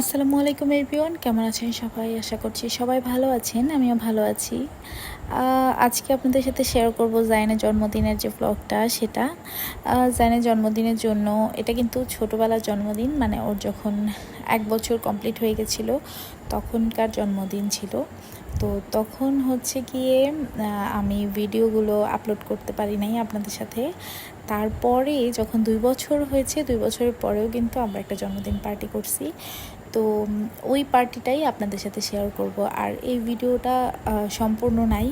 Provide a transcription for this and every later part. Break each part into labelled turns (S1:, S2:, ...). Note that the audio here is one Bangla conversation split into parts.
S1: আসসালামু আলাইকুম এভরিওয়ান, কেমন আছেন সবাই? আশা করছি সবাই ভালো আছেন, আমিও ভালো আছি। আজকে আপনাদের সাথে শেয়ার করব জাইনের জন্মদিনের যে ব্লগটা সেটা। জাইনের জন্মদিনের জন্য, এটা কিন্তু ছোটোবেলার জন্মদিন মানে ওর যখন এক বছর কমপ্লিট হয়ে গেছিল, তখনকার জন্মদিন ছিল। তো তখন হচ্ছে গিয়ে আমি ভিডিওগুলো আপলোড করতে পারি নাই আপনাদের সাথে। তারপরে যখন দুই বছর হয়েছে, দুই বছরের পরেও কিন্তু আমরা একটা জন্মদিন পার্টি করছি। তো ওই পার্টিটাই আপনাদের সাথে শেয়ার করব। আর এই ভিডিওটা সম্পূর্ণ নাই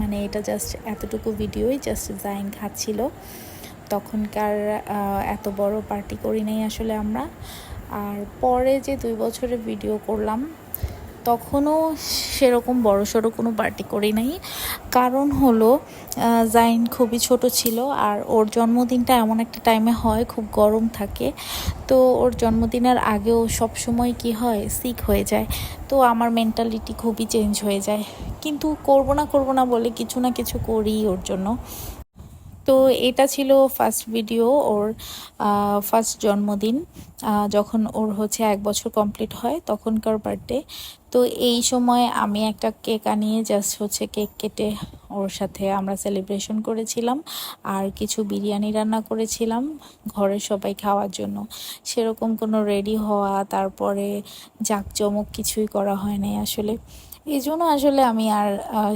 S1: মানে এটা জাস্ট এতটুকু ভিডিওই জাস্ট জাইন খাচ্ছিল তখনকার এত বড় পার্টি করি নাই আসলে আমরা। আর পরে যে দুই বছরের ভিডিও করলাম তখনও সেরকম বড় সড়ো কোনো পার্টি করি নাই। কারণ হলো জাইন খুবই ছোট ছিল আর ওর জন্মদিনটা এমন একটা টাইমে হয়, খুব গরম থাকে। তো ওর জন্মদিনের আগেও সব সময় কি হয় সিক হয়ে যায়। তো আমার মেন্টালিটি খুবই চেঞ্জ হয়ে যায়। কিন্তু করব না করব না বলে কিছু না কিছু করি ওর জন্য। তো এটা ছিল ফার্স্ট ভিডিও ওর ফার্স্ট জন্মদিন। যখন ওর হচ্ছে এক বছর কমপ্লিট হয় তখনকার বার্থডে তো এই সময় আমি একটা কেক আনিয়ে জাস্ট হচ্ছে কেক কেটে ওর সাথে আমরা সেলিব্রেশন করেছিলাম। আর কিছু বিরিয়ানি রান্না করেছিলাম ঘরের সবাই খাওয়ার জন্য। সেরকম কোনো রেডি হওয়া, তারপরে জাঁকজমক কিছুই করা হয় নাই আসলে। এই জন্য আসলে আমি আর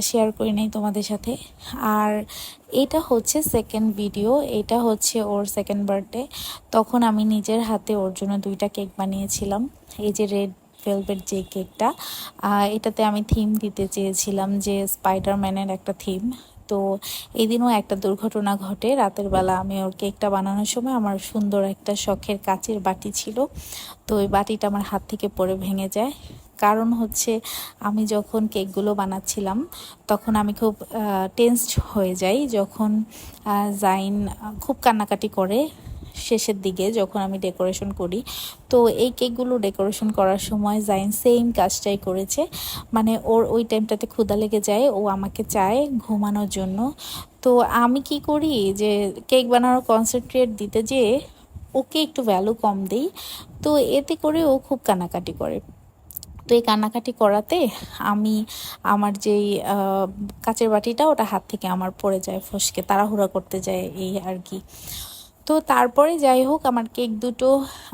S1: শেয়ার করি নাই তোমাদের সাথে। আর এটা হচ্ছে সেকেন্ড ভিডিও এটা হচ্ছে ওর সেকেন্ড বার্থডে তখন আমি নিজের হাতে ওর জন্য দুইটা কেক বানিয়েছিলাম। এই যে রেড ভেলভেট যে কেকটা এটাতে আমি থিম দিতে চেয়েছিলাম যে স্পাইডারম্যানের একটা থিম তো এই দিনও একটা দুর্ঘটনা ঘটে। রাতের বেলা আমি ওর কেকটা বানানোর সময় আমার সুন্দর একটা শখের কাচের বাটি ছিল। তো ওই বাটিটা আমার হাত থেকে পড়ে ভেঙে যায়। কারণ হচ্ছে আমি যখন কেকগুলো বানাচ্ছিলাম, তখন আমি খুব টেন্সড হয়ে যাই যখন জাইন খুব কান্নাকাটি করে শেষের দিকে যখন আমি ডেকোরেশন করি। তো এই কেকগুলো ডেকোরেশন করার সময় জাইন সেম কাজটাই করেছে। মানে ওর ওই টাইমটাতে ক্ষুদা লেগে যায়, ও আমাকে চায় ঘুমানোর জন্য। তো আমি কি করি যে কেক বানানোর কনসেন্ট্রেট দিতে যেয়ে ওকে একটু ভ্যালু কম দিই। তো এতে করে ও খুব কান্নাকাটি করে। তো এই কান্নাকাটি করাতে আমি আমার যেই কাচের বাটিটা ওটা হাত থেকে আমার পড়ে যায়, ফসকে, তাড়াহুড়া করতে যায়, এই আর কি। তো তারপরে যাই হোক আমার কেক দুটো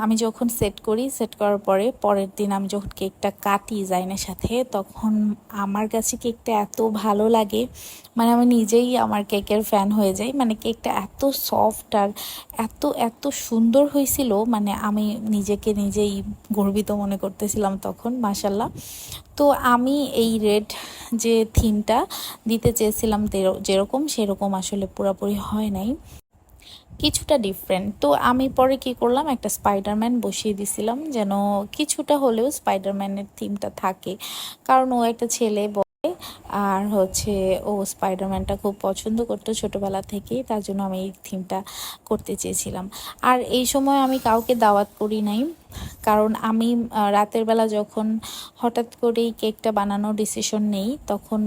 S1: আমি যখন সেট করি সেট করার পরে পরের দিন আমি যখন কেকটা কাটি জাইনের সাথে, তখন আমার কাছে কেকটা এত ভালো লাগে। মানে আমি নিজেই আমার কেকের ফ্যান হয়ে যাই। মানে কেকটা এত সফট আর এত এত সুন্দর হয়েছিল। মানে আমি নিজেকে নিজেই গর্বিত মনে করতেছিলাম তখন মাসাল্লাহ তো আমি এই রেড যে থিমটা দিতে চেয়েছিলাম যেরকম সেরকম আসলে পুরোপুরি হয় নাই। কিছুটা ডিফারেন্ট তো আমি পরে কি করলাম, একটা স্পাইডারম্যান বসিয়ে দিছিলাম, যেন কিছুটা হলেও স্পাইডারম্যানের থিমটা থাকে। কারণ ও একটা ছেলে আর হচ্ছে ও স্পাইডারম্যানটা খুব পছন্দ করতো ছোটোবেলা থেকেই, তার জন্য আমি এই থিমটা করতে চেয়েছিলাম। আর এই সময় আমি কাউকে দাওয়াত করি নাই কারণ আমি রাতের বেলা যখন হঠাৎ করেই কেকটা বানানোর ডিসিশন নেই, তখন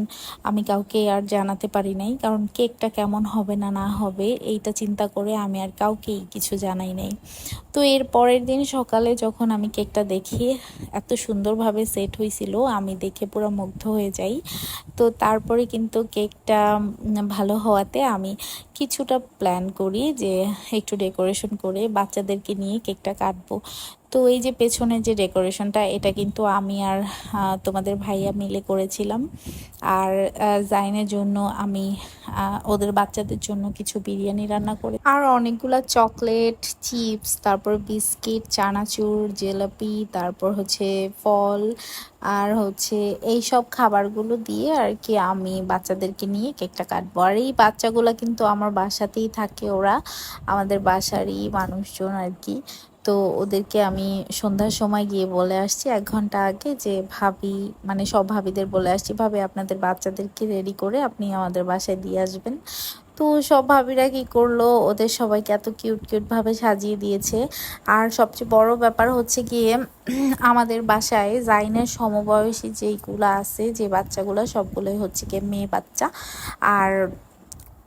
S1: আমি কাউকে আর জানাতে পারি নাই। কারণ কেকটা কেমন হবে না না হবে, এইটা চিন্তা করে আমি আর কাউকেই কিছু জানাই নাই। তো এর পরের দিন সকালে যখন আমি কেকটা দেখি, এত সুন্দরভাবে সেট হয়েছিল আমি দেখে পুরো মুগ্ধ হয়ে যাই। তো তারপরে কিন্তু কেকটা ভালো হওয়াতে আমি কিছুটা প্ল্যান করি যে, একটু ডেকোরেশন করে বাচ্চাদেরকে নিয়ে কেকটা কাটবো। তো এই যে পেছনে যে ডেকোরেশনটা, এটা কিন্তু আমি আর তোমাদের ভাইয়া মিলে করেছিলাম। আর জাইনের জন্য আমি ওদের বাচ্চাদের জন্য কিছু বিরিয়ানি রান্না করে আর অনেকগুলা চকলেট, চিপস, তারপর বিস্কিট, চানাচুর, জিলাপি, তারপর হচ্ছে ফল, আর হচ্ছে এই সব খাবারগুলো দিয়ে আর কি আমি বাচ্চাদেরকে নিয়ে কেকটা কাটবো। আর এই বাচ্চাগুলো কিন্তু আমার বাসাতেই থাকে ওরা, আমাদের বাসারই মানুষজন আর কি। তো ওদেরকে আমি সন্ধ্যার সময় গিয়ে বলে আসছি এক ঘণ্টা আগে যে, ভাবি মানে সব ভাবিদের বলে আসছি, ভাবি, আপনাদের বাচ্চাদেরকে রেডি করে আপনি আমাদের বাসায় দিয়ে আসবেন। তো সব ভাবিরা কি করল? ওদের সবাইকে এত কিউট কিউট ভাবে সাজিয়ে দিয়েছে। আর সবচেয়ে বড় ব্যাপার হচ্ছে গিয়ে, আমাদের বাসায় জাইনের সমবয়সী যেইগুলো আছে, যে বাচ্চাগুলো, সবগুলোই হচ্ছে গিয়ে মেয়ে বাচ্চা। আর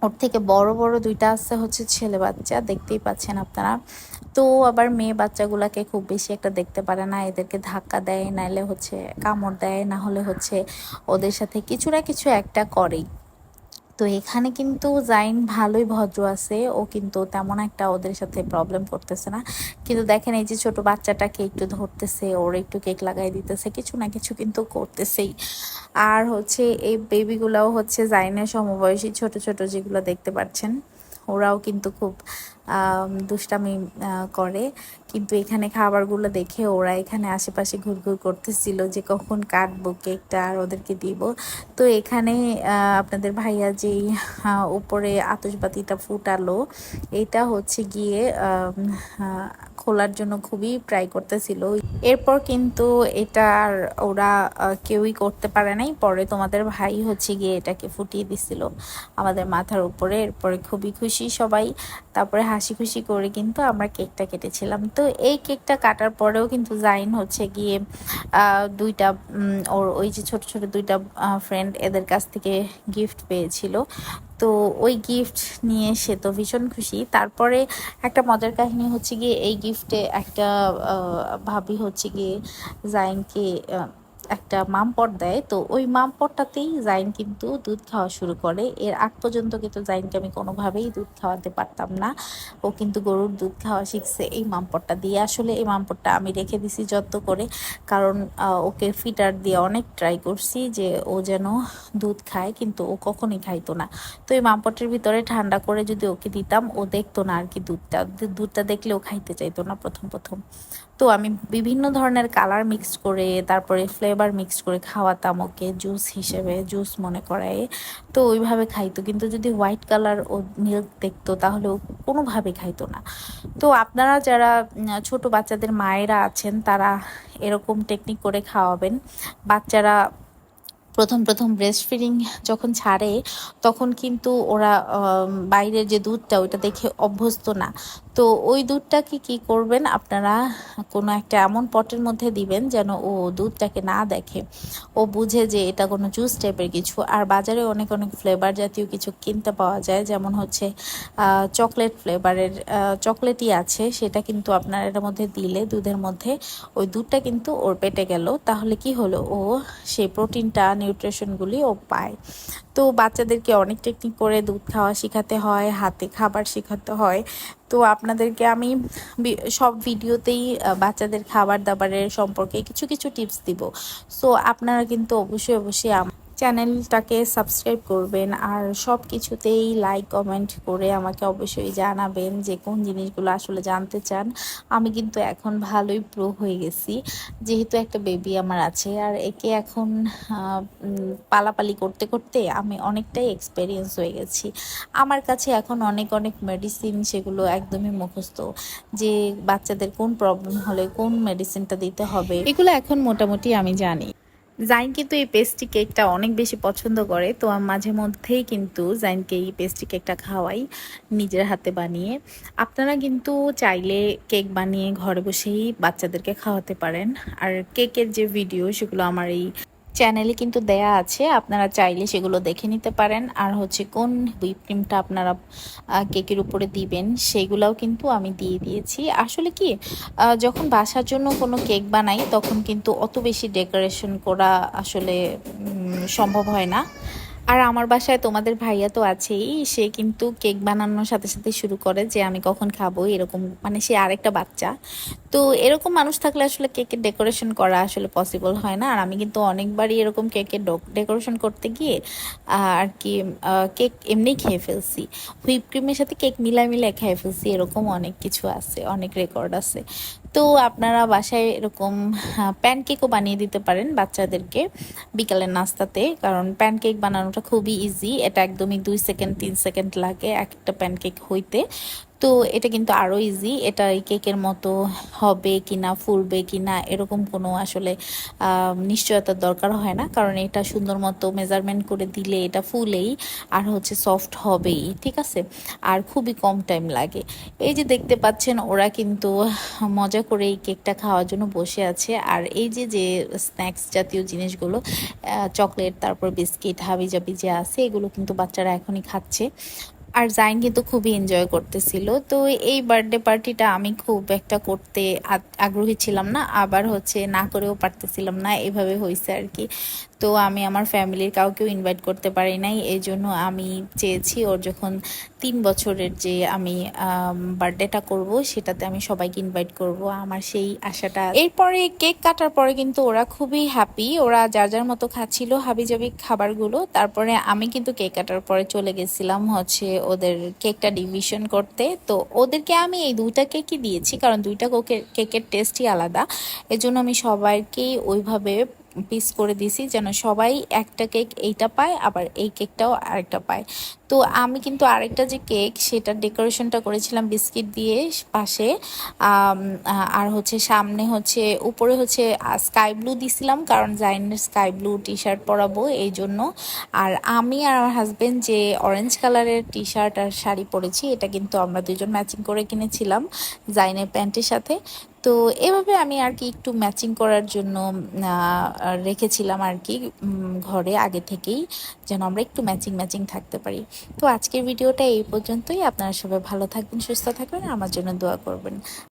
S1: ওর থেকে বড় বড় দুইটা আছে হচ্ছে ছেলে বাচ্চা, দেখতেই পাচ্ছেন আপনারা। তো আবার মেয়ে বাচ্চাগুলোকে খুব বেশি একটা দেখতে পারে না, এদেরকে ধাক্কা দেয়, নাইলে হচ্ছে কামড় দেয়, না হলে হচ্ছে ওদের সাথে কিছু না কিছু একটা করেই। তো এখানে কিন্তু জাইন ভালোই ভদ্র আছে। ও কিন্তু তেমন একটা ওদের সাথে প্রবলেম করতেছে না। কিন্তু দেখেন এই যে ছোট বাচ্চাটাকে একটু ধরতেছে, ওর একটু কেক লাগাই দিতেছে, কিছু না কিছু কিন্তু করতেছেই। আর হচ্ছে এই বেবিগুলাও হচ্ছে জাইনের সমবয়সী ছোট ছোট যেগুলো দেখতে পাচ্ছেন। ওরাও কিন্তু খুব দুষ্টামি করে। কিন্তু এখানে খাবারগুলো দেখে ওরা এখানে আশেপাশে ঘুরঘুর করতেছিল যে কখন কাটবো, কেকটা আর ওদেরকে দিব। তো এখানে আপনাদের ভাইয়া যেই উপরে আতসবাতিটা ফুটালো, এটা হচ্ছে গিয়ে খোলার জন্য খুবই ট্রাই করতেছিল। এরপর কিন্তু এটা আর ওরা কেউই করতে পারে নাই। পরে তোমাদের ভাই হচ্ছে গিয়ে এটাকে ফুটিয়ে দিছিল আমাদের মাথার উপরে। এরপরে খুবই খুশি সবাই। তারপরে হাসি খুশি করে কিন্তু আমরা কেকটা কেটেছিলাম। তো এই কেকটা কাটার পরেও কিন্তু জাইন হচ্ছে গিয়ে দুইটা ওর ওই যে ছোট ছোট দুইটা ফ্রেন্ড এদের কাছ থেকে গিফট পেয়েছিল। তো ওই গিফট নিয়ে সে তো ভীষণ খুশি। তারপরে একটা মজার কাহিনী হচ্ছে গিয়ে এই গিফটে একটা ভাবি হচ্ছে গিয়ে জাইনকে একটা মামপট দেয়। তো ওই মামপটটাতেই জাইন কিন্তু দুধ খাওয়া শুরু করে। এর আগ পর্যন্ত কিন্তু জাইনকে আমি কোনোভাবেই দুধ খাওয়াতে পারতাম না। ও কিন্তু গরুর দুধ খাওয়া শিখছে এই মামপটটা দিয়ে। আসলে এই মামপটটা আমি রেখে দিছি যত্ন করে। কারণ ওকে ফিটার দিয়ে অনেক ট্রাই করছি যে ও যেন দুধ খায়, কিন্তু ও কখনই খাইতো না। তো এই মামপটের ভিতরে ঠান্ডা করে যদি ওকে দিতাম, ও দেখতো না আর কি দুধটা। দুধটা দেখলে ও খাইতে চাইতো না প্রথম প্রথম। তো আমি বিভিন্ন ধরনের কালার মিক্স করে, তারপরে ফ্লেভার মিক্স করে খাওয়াতাম ওকে জুস হিসেবে জুস মনে করায়। তো ওইভাবে খাইতো, কিন্তু যদি হোয়াইট কালার ও মিল্ক দেখতো, তাহলে ও কোনোভাবে খাইতো না। তো আপনারা যারা ছোট বাচ্চাদের মায়েরা আছেন, তারা এরকম টেকনিক করে খাওয়াবেন। বাচ্চারা প্রথম প্রথম ব্রেস্ট ফিডিং যখন ছাড়ে, তখন কিন্তু ওরা বাইরের যে দুধটা, ওইটা দেখে অভ্যস্ত না। তো ওই দুধটাকে কি করবেন? আপনারা কোনো একটা এমন পটের মধ্যে দিবেন যেন ও দুধটাকে না দেখে। ও বুঝে যে এটা কোনো জুস টাইপের কিছু। আর বাজারে অনেক অনেক ফ্লেভার জাতীয় কিছু কিনতে পাওয়া যায়। যেমন হচ্ছে চকলেট ফ্লেভারের চকলেটই আছে। সেটা কিন্তু আপনার এটার মধ্যে দিলে দুধের মধ্যে ওই দুধটা কিন্তু ওর পেটে গেল। তাহলে কি হলো? ও সেই প্রোটিনটা নিউট্রিশনগুলি ও পায়। তো বাচ্চাদেরকে অনেক টেকনিক করে দুধ খাওয়া শেখাতে হয়, হাতে খাবার শেখাতে হয়। তো আপনাদেরকে আমি সব ভিডিওতেই বাচ্চাদের খাবার দাবারের সম্পর্কে কিছু কিছু টিপস দিব। সো আপনারা কিন্তু অবশ্যই অবশ্যই চ্যানেলটাকে সাবস্ক্রাইব করবেন আর সব কিছুতেই লাইক, কমেন্ট করে আমাকে অবশ্যই জানাবেন যে কোন জিনিসগুলো আসলে জানতে চান। আমি কিন্তু এখন ভালোই প্রো হয়ে গেছি। যেহেতু একটা বেবি আমার আছে আর একে এখন পালাপালি করতে করতে আমি অনেকটাই এক্সপেরিয়েন্স হয়ে গেছি। আমার কাছে এখন অনেক অনেক মেডিসিন সেগুলো একদমই মুখস্থ। যে বাচ্চাদের কোন প্রবলেম হলে কোন মেডিসিনটা দিতে হবে, এগুলো এখন মোটামুটি আমি জানি। জাইন কিন্তু এই পেস্ট্রি কেকটা অনেক বেশি পছন্দ করে, তো আমি মাঝে মধ্যেই কিন্তু জাইনকে এই পেস্ট্রি কেকটা খাওয়াই নিজের হাতে বানিয়ে। আপনারা কিন্তু চাইলে কেক বানিয়ে ঘরে বসেই বাচ্চাদেরকে খাওয়াতে পারেন। আর কেকের যে ভিডিও সেগুলো আমার এই চ্যানেলে কিন্তু দেয়া আছে, আপনারা চাইলে সেগুলো দেখে নিতে পারেন। আর হচ্ছে কোন হুইপ ক্রিমটা আপনারা কেকের উপরে দিবেন, সেগুলাও কিন্তু আমি দিয়ে দিয়েছি। আসলে কি যখন বাসার জন্য কোনো কেক বানাই, তখন কিন্তু অত বেশি ডেকোরেশন করা আসলে সম্ভব হয় না। আর আমার বাসায় তোমাদের ভাইয়া তো আছেই। সে কিন্তু কেক বানানোর সাথে সাথে শুরু করে যে আমি কখন খাব, এরকম মানে সে আরেকটা বাচ্চা। তো এরকম মানুষ থাকলে আসলে কেকের ডেকোরেশন করা আসলে পসিবল হয় না। আর আমি কিন্তু অনেকবারই এরকম কেকের ডেকোরেশন করতে গিয়ে, আর কি কেক এমনি খেয়ে ফেলছি। হুইপ ক্রিমের সাথে কেক মিলাই মিলাই খেয়ে ফেলছি। এরকম অনেক কিছু আছে, অনেক রেকর্ড আছে। তো আপনারা বাসায় এরকম প্যানকেকও বানিয়ে দিতে পারেন বাচ্চাদেরকে বিকালের নাস্তাতে। কারণ প্যানকেক বানানোটা খুবই ইজি এটা একদমই দুই সেকেন্ড তিন সেকেন্ড লাগে একটা প্যানকেক হইতে। তো এটা কিন্তু আরও ইজি এটা এই কেকের মতো হবে কি না ফুলবে কি না এরকম কোনো আসলে নিশ্চয়তার দরকার হয় না। কারণ এটা সুন্দর মতো মেজারমেন্ট করে দিলে এটা ফুলেই আর হচ্ছে সফট হবেই, ঠিক আছে? আর খুবই কম টাইম লাগে। এই যে দেখতে পাচ্ছেন, ওরা কিন্তু মজা করে এই কেকটা খাওয়ার জন্য বসে আছে। আর এই যে যে স্ন্যাক্স জাতীয় জিনিসগুলো চকলেট, তারপর বিস্কিট হাবি জাবি যে আছে, এগুলো কিন্তু বাচ্চারা এখনই খাচ্ছে। আর জাইন কিন্তু খুবই এনজয় করতেছিল। তো এই বার্থডে পার্টিটা আমি খুব একটা করতে আগ্রহী ছিলাম না, আবার হচ্ছে না করেও পারতেছিলাম না, এভাবে হয়েছে আর কি। তো আমি আমার ফ্যামিলির কাউকেও ইনভাইট করতে পারি নাই। এই জন্য আমি চেয়েছি ওর যখন তিন বছরের যে আমি বার্থডেটা করব, সেটাতে আমি সবাইকে ইনভাইট করব। আমার সেই আশাটা। এরপরে কেক কাটার পরে কিন্তু ওরা খুবই হ্যাপি ওরা যার যার মতো খাচ্ছিল হাবিজাবি খাবারগুলো। তারপরে আমি কিন্তু কেক কাটার পরে চলে গেছিলাম হচ্ছে ওদের কেকটা ডিভিশন করতে। তো ওদেরকে আমি এই দুইটা কেকই দিয়েছি, কারণ দুইটা কোকের, কেকের টেস্টই আলাদা। এজন্য আমি সবাইকেই ওইভাবে পিস করে দিছি যেন সবাই একটা কেক এইটা পায়, আবার এই কেকটাও আরেকটা পায়। তো আমি কিন্তু আরেকটা যে কেক সেটার ডেকোরেশনটা করেছিলাম বিস্কিট দিয়ে পাশে। আর হচ্ছে সামনে হচ্ছে, উপরে হচ্ছে স্কাই ব্লু দিছিলাম, কারণ জাইনের স্কাই ব্লু টি শার্ট পরাবো এই জন্য। আর আমি আর আমার হাজব্যান্ড যে অরেঞ্জ কালারের টি শার্ট আর শাড়ি পরেছি, এটা কিন্তু আমরা দুজন ম্যাচিং করে কিনেছিলাম জাইনের প্যান্টের সাথে। তো এভাবে আমি আর কি একটু ম্যাচিং করার জন্য রেখেছিলাম আর কি ঘরে আগে থেকেই যেন আমরা একটু ম্যাচিং ম্যাচিং থাকতে পারি। তো আজকের ভিডিওটা এই পর্যন্তই। আপনারা সবাই ভালো থাকবেন, সুস্থ থাকবেন, আমার জন্য দোয়া করবেন।